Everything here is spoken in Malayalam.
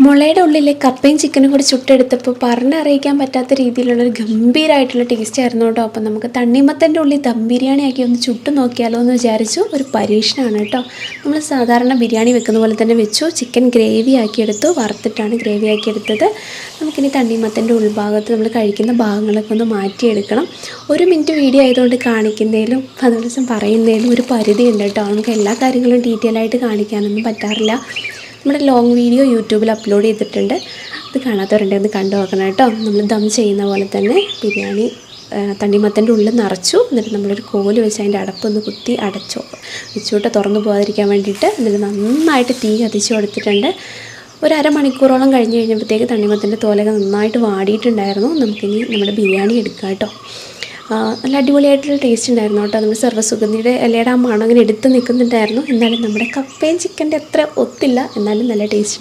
മുളയുടെ ഉള്ളിലെ കപ്പയും ചിക്കനും കൂടി ചുട്ടെടുത്തപ്പോൾ പറഞ്ഞറിയിക്കാൻ പറ്റാത്ത രീതിയിലുള്ളൊരു ഗംഭീരമായിട്ടുള്ള ടേസ്റ്റ് ആയിരുന്നു കേട്ടോ. അപ്പം നമുക്ക് തണ്ണിമത്തന്റെ ഉള്ളിൽ ദം ബിരിയാണി ആക്കി ഒന്ന് ചുട്ട് നോക്കിയാലോ എന്ന് വിചാരിച്ചു. ഒരു പരീക്ഷണമാണ് കേട്ടോ. നമ്മൾ സാധാരണ ബിരിയാണി വെക്കുന്ന പോലെ തന്നെ വെച്ചു. ചിക്കൻ ഗ്രേവി ആക്കിയെടുത്തു. വറുത്തിട്ടാണ് ഗ്രേവി ആക്കിയെടുത്തത്. നമുക്കിനി തണ്ണിമത്തന്റെ ഉൾഭാഗത്ത് നമ്മൾ കഴിക്കുന്ന ഭാഗങ്ങളൊക്കെ ഒന്ന് മാറ്റിയെടുക്കണം. ഒരു മിനിറ്റ് വീഡിയോ ആയതുകൊണ്ട് കാണിക്കുന്നതിലും ദിവസം പറയുന്നതിലും ഒരു പരിധിയുണ്ട് കേട്ടോ. നമുക്ക് എല്ലാ കാര്യങ്ങളും ഡീറ്റെയിൽ ആയിട്ട് കാണിക്കാനൊന്നും പറ്റാറില്ല. നമ്മുടെ ലോങ് വീഡിയോ യൂട്യൂബിൽ അപ്ലോഡ് ചെയ്തിട്ടുണ്ട്. അത് കാണാത്തവരുണ്ടെങ്കിൽ ഒന്ന് കണ്ടു നോക്കണം കേട്ടോ. നമ്മൾ ദം ചെയ്യുന്ന പോലെ തന്നെ ബിരിയാണി തണ്ണിമത്തന്റെ ഉള്ളിൽ നിറച്ചു. എന്നിട്ട് നമ്മളൊരു കോൽ വെച്ച് അതിന്റെ അടപ്പൊന്ന് കുത്തി അടച്ചു. വെച്ചുവിട്ട് തുറന്നു പോകാതിരിക്കാൻ വേണ്ടിയിട്ട് എന്നിട്ട് നന്നായിട്ട് തീ കത്തിച്ച് കൊടുത്തിട്ടുണ്ട്. ഒരു അരമണിക്കൂറോളം കഴിഞ്ഞ് കഴിഞ്ഞപ്പോഴത്തേക്ക് തണ്ണിമത്തന്റെ തോലൊക്കെ നന്നായിട്ട് വാടിയിട്ടുണ്ടായിരുന്നു. നമുക്കിനി നമ്മുടെ ബിരിയാണി എടുക്കാം കേട്ടോ. നല്ല അടിപൊളിയായിട്ടുള്ള ടേസ്റ്റ് ഉണ്ടായിരുന്നു കേട്ടോ. നമ്മുടെ സർവസുഗന്ധിയുടെ ഇലയുടെ ആ മണം അങ്ങനെ എടുത്ത് നിൽക്കുന്നുണ്ടായിരുന്നു. എന്നാലും നമ്മുടെ കപ്പയും ചിക്കന്റെ അത്ര ഒത്തില്ല. എന്നാലും നല്ല ടേസ്റ്റ്